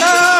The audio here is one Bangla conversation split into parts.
না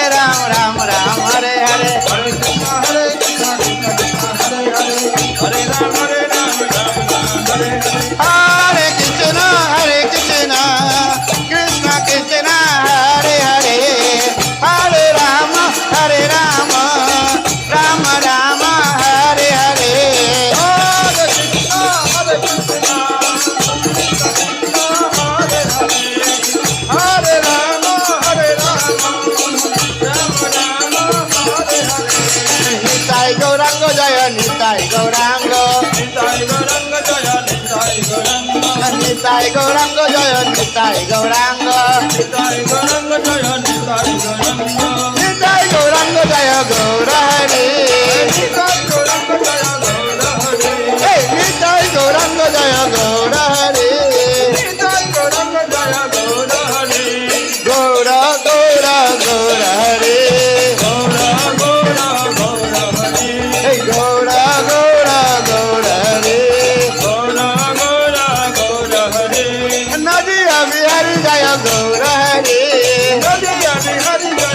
নিতাই গৌরাঙ্গ জয় নিতাই গৌরাঙ্গ নিতাই গৌরাঙ্গ